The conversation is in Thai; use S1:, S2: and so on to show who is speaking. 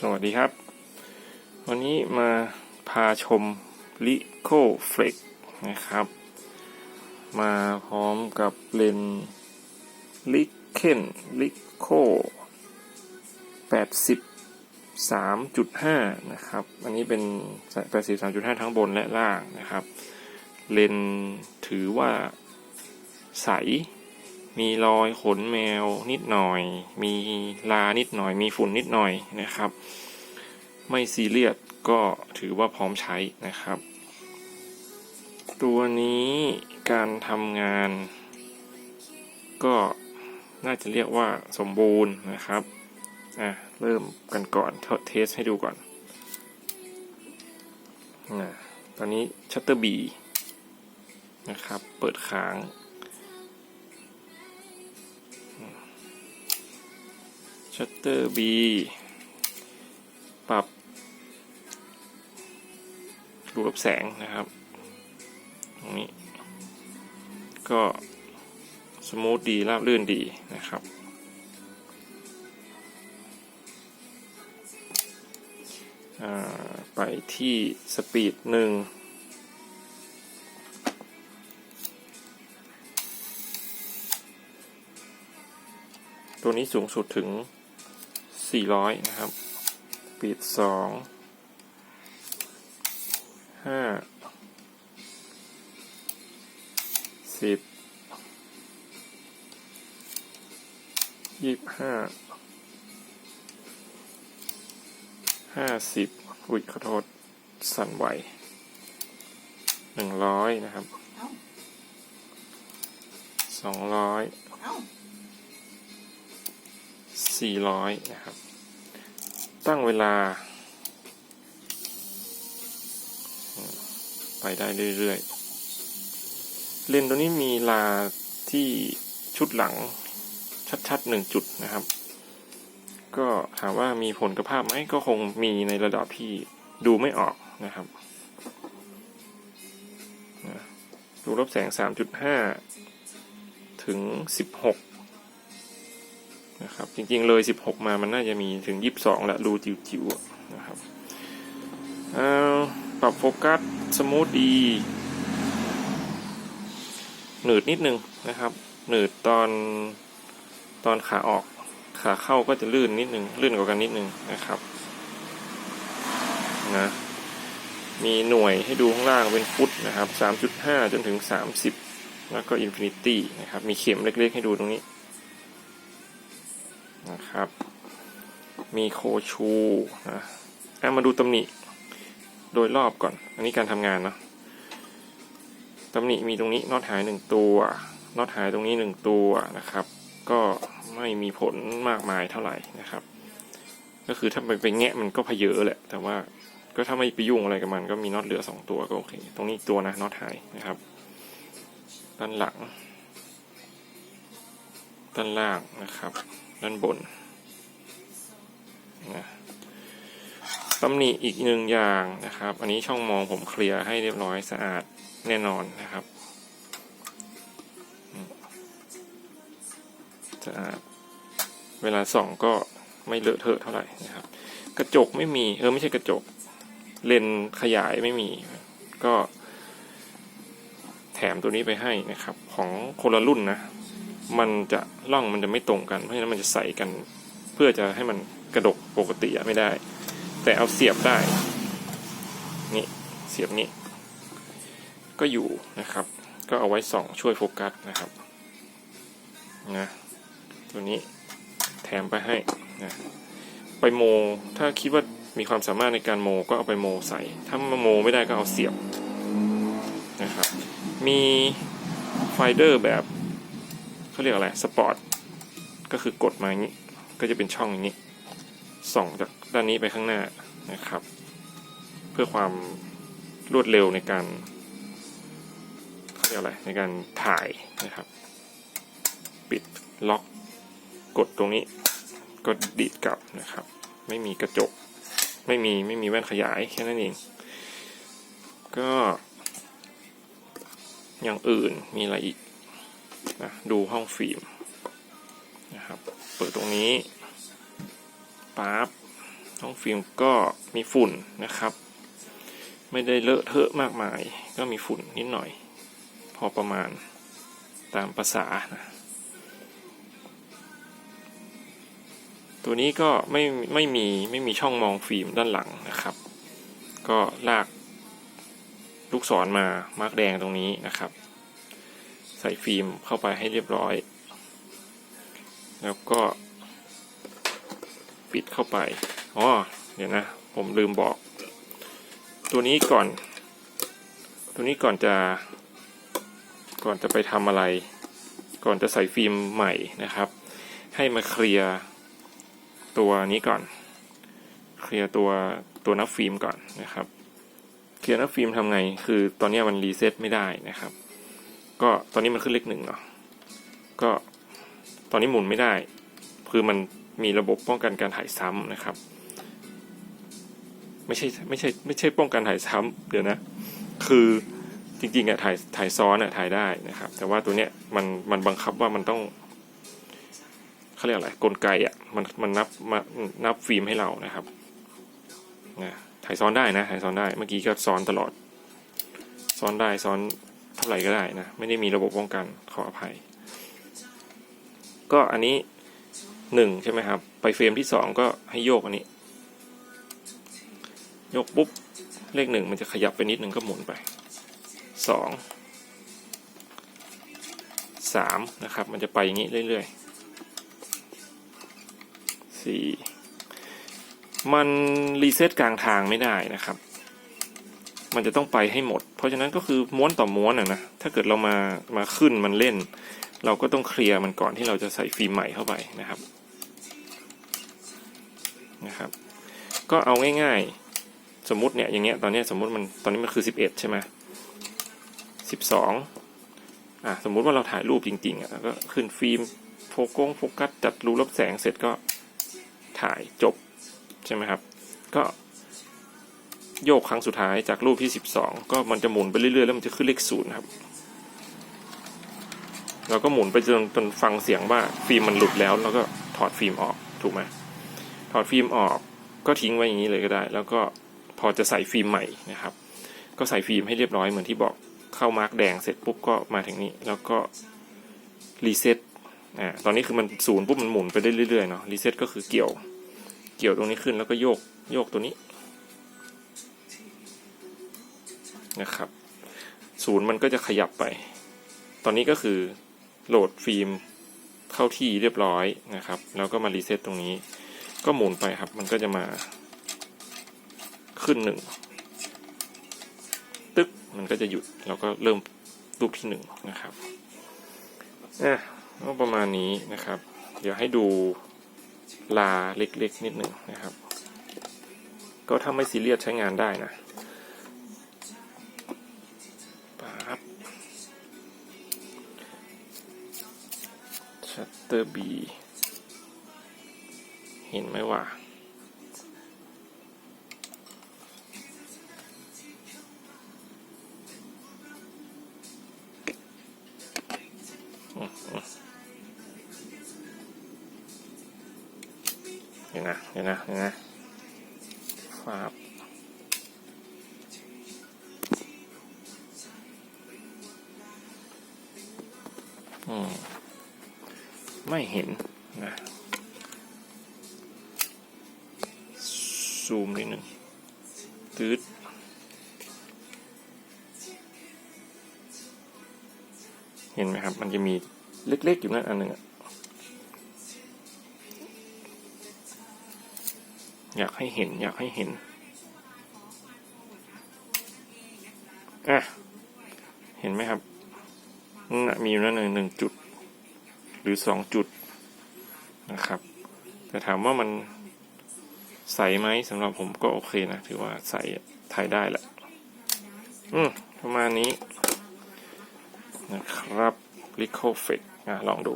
S1: สวัสดีครับ วันนี้มาพาชมลิโคเฟลกนะครับ มาพร้อมกับเลนลิเคนลิโค83.5 นะครับ อันนี้เป็น 83.5 ทั้งบนและล่างนะครับ เลนถือว่าใส มีรอยขนแมวนิดหน่อย มีลานิดหน่อย มีฝุ่นนิดหน่อยนะครับ ไม่ซีเรียสก็ถือว่าพร้อมใช้นะครับ ตัวนี้การทำงาน ก็น่าจะเรียกว่าสมบูรณ์นะครับอะเริ่มกันก่อนเทสให้ดูก่อนนะตอนนี้ชัตเตอร์บีนะครับ เปิดค้าง ชัตเตอร์บีปรับรูรับแสงนะครับตรงนี้ ก็สมูทดีราบรื่นดีนะครับ ไปที่สปีดหนึ่งตัวนี้สูงสุดถึง 400 นะครับปีดสองห้าสิบยี่สิบห้า ห้าสิบอุ้ยขอโทษสั่นไหวหนึ่งร้อยนะครับ
S2: เอ้า
S1: สองร้อย
S2: เอ้า
S1: สี่ร้อยนะครับ ตั้งเวลา ไปได้เรื่อยๆ เลนตัวนี้มีลาที่ชุดหลังชัดๆหนึ่งจุดนะครับ ก็ถามว่ามีผลกับภาพไหมก็คงมีในระดับที่ดูไม่ออกนะครับดูรอบแสง 3.5 ถึง 16 นะครับ จริงๆเลย 16 มามันน่าจะมีถึง 22 และรูจิ๋วๆนะครับเอาปรับโฟกัสสมูทดีหนืดนิดนึงนะครับ หนืดตอนตอนขาออกขาเข้าก็จะลื่นนิดนึงลื่นกว่ากันนิดนึงนะครับนะมีหน่วยให้ดูข้างล่างเป็นฟุตนะครับ 3.5 จนถึง 30 แล้วก็อินฟินิตี้นะครับ มีเข็มเล็กๆให้ดูตรงนี้ นะครับ มีโคชูนะอะมาดูตำหนิโดยรอบก่อน อันนี้การทำงานเนาะตำหนิมีตรงนี้น็อตหายหนึ่งตัวน็อตหายตรงนี้หนึ่งตัวนะครับ ก็ไม่มีผลมากมายเท่าไหร่นะครับ ก็คือถ้าไปไปแงะมันก็เพเยอะแหละ แต่ว่าก็ถ้าไม่ไปยุ่งอะไรกับมัน ก็มีน็อตเหลือสองตัวก็โอเค ตรงนี้อีกตัวนะน็อตหายนะครับ ด้านหลัง ด้านล่างนะครับ ด้านบนนะตำหนิอีกหนึ่งอย่างนะครับ อันนี้ช่องมองผมเคลียร์ให้เรียบร้อยสะอาดแน่นอนนะครับสะอาดเวลาส่องก็ไม่เลอะเทอะเท่าไหร่นะครับ กระจกไม่มีเออไม่ใช่กระจก เลนขยายไม่มี ก็ แถมตัวนี้ไปให้นะครับ ของคนละรุ่นนะ มันจะล่องมันจะไม่ตรงกัน เพราะฉะนั้นมันจะใส่กันเพื่อจะให้มันกระดกปกติไม่ได้ แต่เอาเสียบได้นี่เสียบนี้ ก็อยู่นะครับ ก็เอาไว้ส่องช่วยโฟกัสนะครับนะตัวนี้แถมไปให้นะไปโม ถ้าคิดว่ามีความสามารถในการโมก็เอาไปโมใส่ ถ้าโมไม่ได้ก็เอาเสียบนะครับ มีไฟเดอร์แบบ เขาเรียกอะไรสปอร์ตก็คือกดมาอย่างนี้ ก็จะเป็นช่องอย่างนี้ ส่องจากด้านนี้ไปข้างหน้านะครับ เพื่อความรวดเร็วในการเขาเรียกอะไรในการถ่ายนะครับ ปิดล็อก กดตรงนี้ ก็ดีดกลับนะครับ ไม่มีกระจก ไม่มีไม่มีแว่นขยายแค่นั้นเอง ก็อย่างอื่นมีอะไรอีก นะดูห้องฟิล์มนะครับเปิดตรงนี้ปั๊บท้องฟิล์มก็มีฝุ่นนะครับ ไม่ได้เลอะเทอะมากมาย ก็มีฝุ่นนิดหน่อย พอประมาณตามภาษานะตัวนี้ก็ไม่ไม่มีไม่มีช่องมองฟิล์มด้านหลังนะครับ ก็ลากลูกศรมามาร์กแดงตรงนี้นะครับ ใส่ฟิล์มเข้าไปให้เรียบร้อย แล้วก็ ปิดเข้าไป อ๋อ เดี๋ยวนะ ผมลืมบอก ตัวนี้ก่อน ตัวนี้ก่อนจะ ก่อนจะไปทำอะไร ก่อนจะใส่ฟิล์มใหม่นะครับ ให้มาเคลียร์ตัวนี้ก่อน เคลียร์ตัวตัวนับฟิล์มก่อนนะครับ เคลียร์นับฟิล์มทำไง คือตอนนี้มันรีเซ็ตไม่ได้นะครับ ก็ตอนนี้มันขึ้นเลขหนึ่งเนาะก็ตอนนี้หมุนไม่ได้ คือมันมีระบบป้องกันการถ่ายซ้ำนะครับ ไม่ใช่ไม่ใช่ไม่ใช่ป้องกันถ่ายซ้ำเดี๋ยวนะ คือจริงๆอะถ่ายถ่ายซ้อนอะถ่ายได้นะครับ แต่ว่าตัวเนี้ยมันมันบังคับว่ามันต้องเขาเรียกอะไรกลไกอะมันมันนับมานับฟิล์มให้เรานะครับนะถ่ายซ้อนได้นะถ่ายซ้อนได้เมื่อกี้ก็ซ้อนตลอด ซ้อนได้ซ้อน เท่าไหร่ก็ได้นะ ไม่ได้มีระบบป้องกันขออภัย ก็อันนี้หนึ่งใช่ไหมครับ ไปเฟรมที่สองก็ให้โยกอันนี้ โยกปุ๊บ เลขหนึ่งมันจะขยับไปนิดหนึ่งก็หมุนไปสองสามนะครับ มันจะไปอย่างนี้เรื่อยๆสี่มันรีเซ็ตกลางทางไม่ได้นะครับ มันจะต้องไปให้หมด เพราะฉะนั้นก็คือม้วนต่อม้วนอะนะถ้าเกิดเรามามาขึ้นมันเล่น เราก็ต้องเคลียร์มันก่อนที่เราจะใส่ฟิล์มใหม่เข้าไปนะครับนะครับ ก็เอาง่ายๆ สมมุติเนี่ยอย่างเงี้ยตอนเนี้ยสมมุติมันตอนนี้มันคือ 11 ใช่ไหม12อะสมมุติว่าเราถ่ายรูปจริงๆอะก็ขึ้นฟิล์มโฟกัสโฟกัสจัดรูรับแสงเสร็จก็ถ่ายจบใช่ไหมครับ ก็ โยกครั้งสุดท้ายจากรูปที่ 12 ก็มันจะหมุนไปเรื่อยๆ แล้วมันจะขึ้นเลขศูนย์ครับ เราก็หมุนไปจนจนฟังเสียงว่าฟิล์มมันหลุดแล้ว แล้วก็ถอดฟิล์มออกถูกไหมถอดฟิล์มออกก็ทิ้งไว้อย่างนี้เลยก็ได้ แล้วก็พอจะใส่ฟิล์มใหม่นะครับ ก็ใส่ฟิล์มให้เรียบร้อยเหมือนที่บอกเข้ามาร์กแดงเสร็จปุ๊บก็มาถึงนี้ แล้วก็รีเซ็ตอ่าตอนนี้คือมันศูนย์ปุ๊บมันหมุนไปได้เรื่อยๆเนาะรีเซ็ตก็คือเกี่ยว เกี่ยวตรงนี้ขึ้นแล้วก็โยกโยกตัวนี้ นะครับศูนย์มันก็จะขยับไป ตอนนี้ก็คือโหลดฟิล์มเข้าที่เรียบร้อยนะครับ แล้วก็มารีเซ็ตตรงนี้ ก็หมุนไปครับ มันก็จะมาขึ้นหนึ่งตึ๊บมันก็จะหยุดแล้วก็เริ่มรูปที่หนึ่งนะครับอะก็ประมาณนี้นะครับ เดี๋ยวให้ดูลาเล็กๆ นิดหนึ่งนะครับ ก็ถ้าไม่ซีเรียสใช้งานได้นะ เตอร์บีเห็นไหมว่าเดี๋ยวนะเดี๋ยวนะเดี๋ยวนะฟาบอืม ไม่เห็นนะซูมนิดหนึ่งตืดเห็นไหมครับ มันจะมีเล็กๆอยู่นั่นอันหนึ่งอยากให้เห็น อยากให้เห็น อะ เห็นไหมครับนั่นน่ะมีอยู่นั่นหนึ่งจุด หรือสองจุดนะครับ แต่ถามว่ามันใสไหมสำหรับผมก็โอเคนะ ถือว่าใสถ่ายได้แหละ อืม ประมาณนี้นะครับ l i c o f e c อะลองดู